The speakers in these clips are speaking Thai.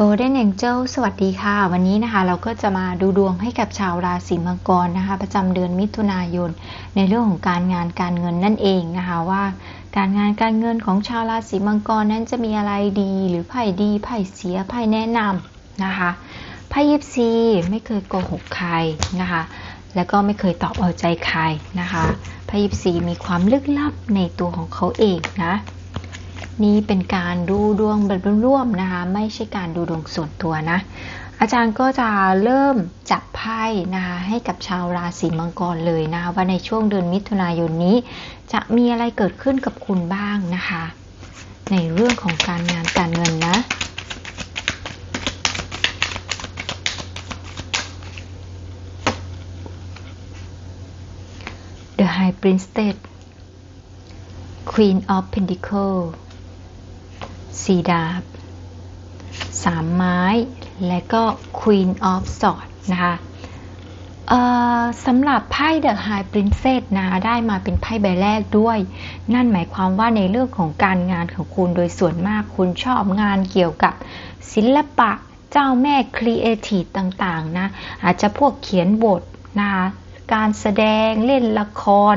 Golden Angel สวัสดีค่ะ วันนี้นะคะเราก็จะมาดูดวงให้กับชาวราศีมังกรนะคะ ประจำเดือนมิถุนายน ในเรื่องของการงานการเงินนั่นเองนะคะว่า การงานการเงินของชาวราศีมังกรนั้นจะมีอะไรดีหรือไพ่ดีไพ่เสียไพ่แนะนำนะคะไพ่ยิปซีไม่เคยโกหกใครนะคะ แล้วก็ไม่เคยตอบเอาใจใครนะคะไพ่ยิปซีมีความลึกลับในตัวของเขาเองนะ นี่เป็นการดูดวงแบบร่วมๆนะคะ ไม่ใช่การดูดวงส่วนตัวนะ อาจารย์ก็จะเริ่มจับไพ่นะคะให้กับชาวราศีมังกรเลยนะคะว่าในช่วงเดือนมิถุนายนนี้ จะมีอะไรเกิดขึ้นกับคุณบ้างนะคะ ในเรื่องของการงานการเงินนะ The High Priestess Queen of Pentacles สีดาบสามไม้ และก็ Queen of Swords นะคะสำหรับไพ่ The High Princess นะคะได้มาเป็นไพ่ใบแรกด้วย นั่นหมายความว่าในเรื่องของการงานของคุณโดยส่วนมากคุณชอบงานเกี่ยวกับศิลปะเจ้าแม่ครีเอทีฟต่างๆนะ อาจจะพวกเขียนบทนะคะการแสดงเล่นละคร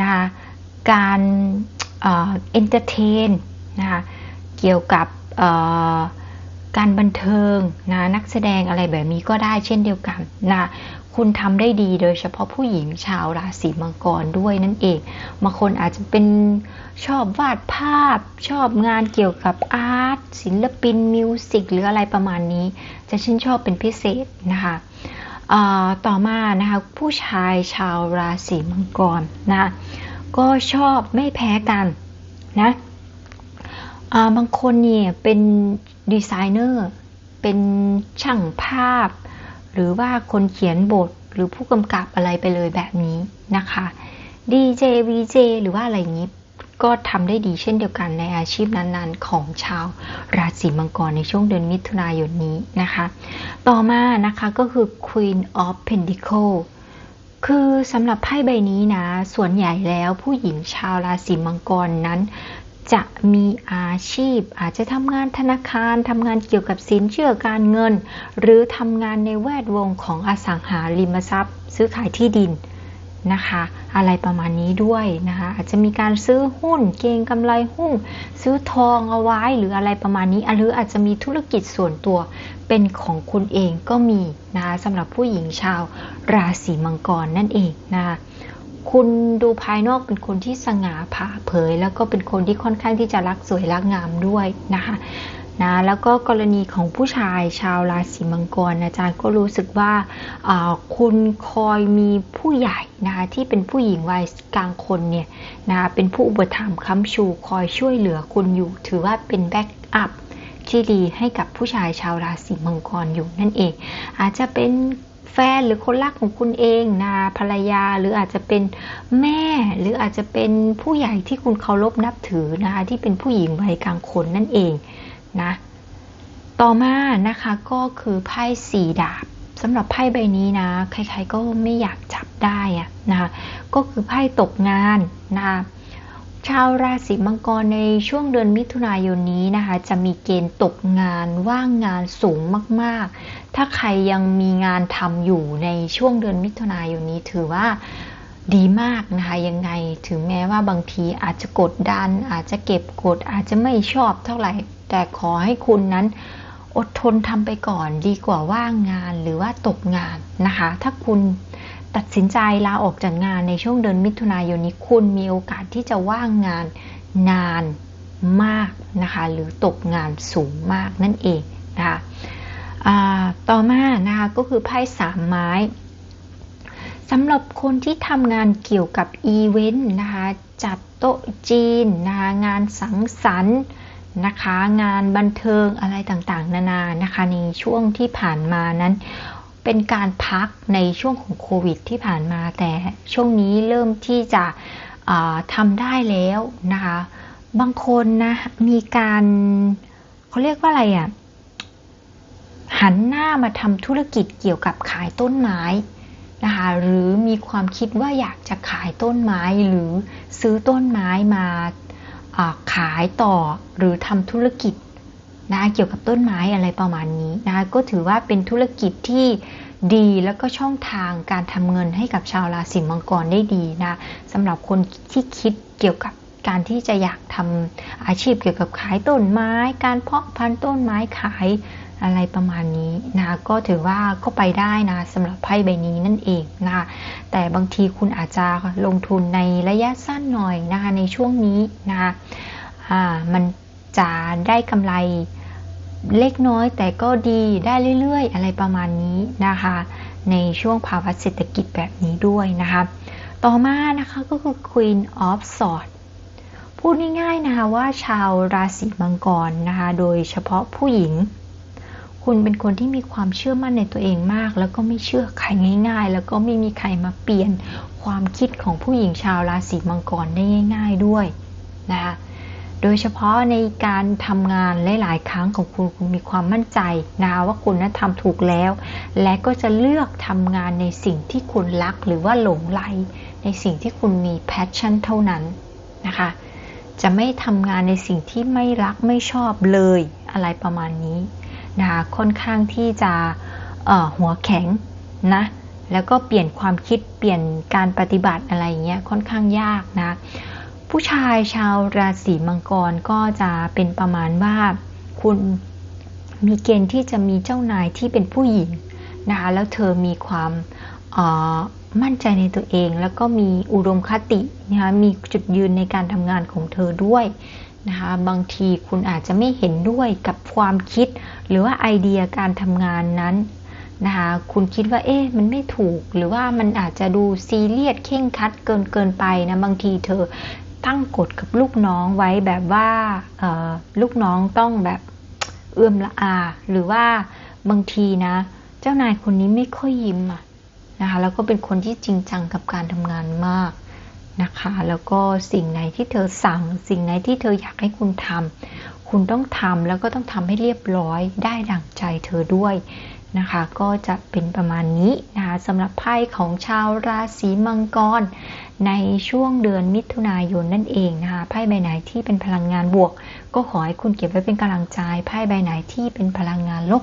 นะคะการเอนเตอร์เทนนะคะ เกี่ยวกับการบันเทิงนะนักแสดงอะไรแบบนี้ก็ได้เช่นเดียวกันนะคุณทำได้ดีโดยเฉพาะผู้หญิงชาวราศีมังกรด้วยนั่นเองบางคนอาจจะเป็นชอบวาดภาพ ชอบงานเกี่ยวกับอาร์ตศิลปินมิวสิกหรืออะไรประมาณนี้ จะชื่นชอบเป็นพิเศษนะคะต่อมานะคะผู้ชายชาวราศีมังกรนะก็ชอบไม่แพ้กันนะ บางคนเนี่ยเป็นดีไซเนอร์ เป็นช่างภาพ หรือว่าคนเขียนบทหรือผู้กำกับอะไรไปเลยแบบนี้นะคะดีเจวีเจหรือว่าอะไรอย่างนี้ก็ทำได้ดีเช่นเดียวกันในอาชีพนั้นๆ ของชาวราศีมังกรในช่วงเดือนมิถุนายนนี้นะคะ ต่อมานะคะก็คือ Queen of Pentacles คือสำหรับไพ่ใบนี้นะ ส่วนใหญ่แล้วผู้หญิงชาวราศีมังกรนั้น จะมีอาชีพ อาจจะทำงานธนาคารทำงานเกี่ยวกับสินเชื่อการเงิน หรือทำงานในแวดวงของอสังหาริมทรัพย์ ซื้อขายที่ดินนะคะ อะไรประมาณนี้ด้วยนะคะ อาจจะมีการซื้อหุ้นเก็งกำไรหุ้นซื้อทองเอาไว้หรืออะไรประมาณนี้หรืออาจจะมีธุรกิจส่วนตัวเป็นของคุณเองก็มีนะคะสำหรับผู้หญิงชาวราศีมังกรนั่นเองนะคะ คุณดูภายนอกเป็นคนที่สง่าผ่าเผย แล้วก็เป็นคนที่ค่อนข้างที่จะรักสวยรักงามด้วยนะคะนะแล้วก็กรณีของผู้ชายชาวราศีมังกรอาจารย์ก็รู้สึกว่าคุณคอยมีผู้ใหญ่นะคะที่เป็นผู้หญิงวัยกลางคนเนี่ยนะเป็นผู้อุปถัมภ์ค้ำชูคอยช่วยเหลือคุณอยู่ ถือว่าเป็นแบ็กอัพที่ดีให้กับผู้ชายชาวราศีมังกรอยู่นั่นเอง อาจจะเป็น แฟนหรือคนรักของคุณเองนะภรรยาหรืออาจจะเป็นแม่ หรืออาจจะเป็นผู้ใหญ่ที่คุณเคารพนับถือนะคะที่เป็นผู้หญิงวัยกลางคนนั่นเองนะต่อมานะคะก็คือไพ่สี่ดาบสำหรับไพ่ใบนี้นะใครๆก็ไม่อยากจับได้อะนะคะก็คือไพ่ตกงานนะคะ ชาวราศีมังกรในช่วงเดือนมิถุนายนนี้นะคะ จะมีเกณฑ์ตกงานว่างงานสูงมาก ๆ ถ้าใครยังมีงานทำอยู่ในช่วงเดือนมิถุนายนนี้ถือว่าดีมากนะคะยังไงถึงแม้ว่าบางทีอาจจะกดดัน อาจจะเก็บกด อาจจะไม่ชอบเท่าไหร่ แต่ขอให้คุณนั้นอดทนทำไปก่อนดีกว่าว่างงานหรือว่าตกงานนะคะ ถ้าคุณ ตัดสินใจลาออกจากงานในช่วงเดือนมิถุนายนนี้คุณมีโอกาสที่จะว่างงานนานมากนะคะหรือตกงานสูงมากนั่นเองนะคะต่อมานะคะก็คือไพ่สามไม้สำหรับคนที่ทำงานเกี่ยวกับอีเวนต์นะคะจัดโต๊ะจีนนะคะงานสังสรรค์นะคะงานบันเทิงอะไรต่างๆ นานานะคะในช่วงที่ผ่านมานั้น เป็นการพักในช่วงของโควิดที่ผ่านมาแต่ช่วงนี้เริ่มที่จะทำได้แล้วนะคะ บางคนนะมีการเขาเรียกว่าอะไรอะ่ะหันหน้ามาทำธุรกิจเกี่ยวกับขายต้นไม้นะคะหรือมีความคิดว่าอยากจะขายต้นไม้หรือซื้อต้นไม้มาขายต่อหรือทำธุรกิจ นะเกี่ยวกับต้นไม้อะไรประมาณนี้นะก็ถือว่าเป็นธุรกิจที่ดีแล้วก็ช่องทางการทำเงินให้กับชาวราศีมังกรได้ดีนะสำหรับคนที่คิดเกี่ยวกับการที่จะอยากทำอาชีพเกี่ยวกับขายต้นไม้ การเพาะพันธุ์ต้นไม้ขายอะไรประมาณนี้นะก็ถือว่าก็ไปได้นะสำหรับไพ่ใบนี้นั่นเองนะแต่บางทีคุณอาจจะลงทุนในระยะสั้นหน่อยนะคะในช่วงนี้นะคะมันจะได้กำไร เล็กน้อยแต่ก็ดีได้เรื่อยๆ อะไรประมาณนี้นะคะ ในช่วงภาวะเศรษฐกิจแบบนี้ด้วยนะคะ ต่อมานะคะก็คือ Queen of Swords พูดง่ายๆนะคะว่าชาวราศีมังกรนะคะ โดยเฉพาะผู้หญิง คุณเป็นคนที่มีความเชื่อมั่นในตัวเองมาก แล้วก็ไม่เชื่อใครง่าย ๆ แล้วก็ไม่มีใครมาเปลี่ยนความคิดของผู้หญิงชาวราศีมังกรได้ง่าย ๆด้วยนะคะ โดยเฉพาะในการทำงานหลาย ๆ ครั้งของคุณคุณมีความมั่นใจนะคะว่าคุณนั้นทำถูกแล้ว และก็จะเลือกทำงานในสิ่งที่คุณรักหรือว่าหลงไหล ในสิ่งที่คุณมีแพชชั่นเท่านั้นนะคะ จะไม่ทำงานในสิ่งที่ไม่รักไม่ชอบเลยอะไรประมาณนี้นะคะค่อนข้างที่จะหัวแข็งนะแล้วก็เปลี่ยนความคิดเปลี่ยนการปฏิบัติอะไรเงี้ยค่อนข้างยากนะ ผู้ชายชาวราศีมังกรก็จะเป็นประมาณว่าคุณมีเกณฑ์ที่จะมีเจ้านายที่เป็นผู้หญิงนะคะแล้วเธอมีความมั่นใจในตัวเอง แล้วก็มีอุดมคตินะคะมีจุดยืนในการทำงานของเธอด้วยนะคะบางทีคุณอาจจะไม่เห็นด้วยกับความคิด หรือว่าไอเดียการทำงานนั้นนะคะคุณคิดว่าเอ๊ะมันไม่ถูก หรือว่ามันอาจจะดูซีเรียสเข่งคัดเกินเกินไปนะบางทีเธอ ตั้งกฎกับลูกน้องไว้แบบว่าลูกน้องต้องแบบเอื้อมละอา หรือว่าบางทีนะ เจ้านายคนนี้ไม่ค่อยยิ้มอะนะคะแล้วก็เป็นคนที่จริงจังกับการทำงานมากนะคะ แล้วก็สิ่งไหนที่เธอสั่ง สิ่งไหนที่เธออยากให้คุณทำคุณต้องทำแล้วก็ต้องทำให้เรียบร้อยได้ดั่งใจเธอด้วย นะคะ ก็จะเป็นประมาณนี้นะคะสำหรับไพ่ของชาวราศีมังกร ในช่วงเดือนมิถุนายนนั่นเองนะคะไพ่ใบไหนที่เป็นพลังงานบวก ก็ขอให้คุณเก็บไว้เป็นกำลังใจไพ่ใบไหนที่เป็นพลังงานลบ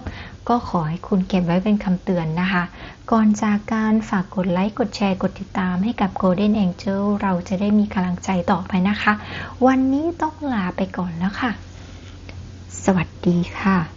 ก็ขอให้คุณเก็บไว้เป็นคำเตือนนะคะ ก่อนจากการฝากกดไลค์ กดแชร์ กดติดตามให้กับ Golden Angel เราจะได้มีกำลังใจต่อไปนะคะ วันนี้ต้องลาไปก่อนแล้วค่ะ สวัสดีค่ะ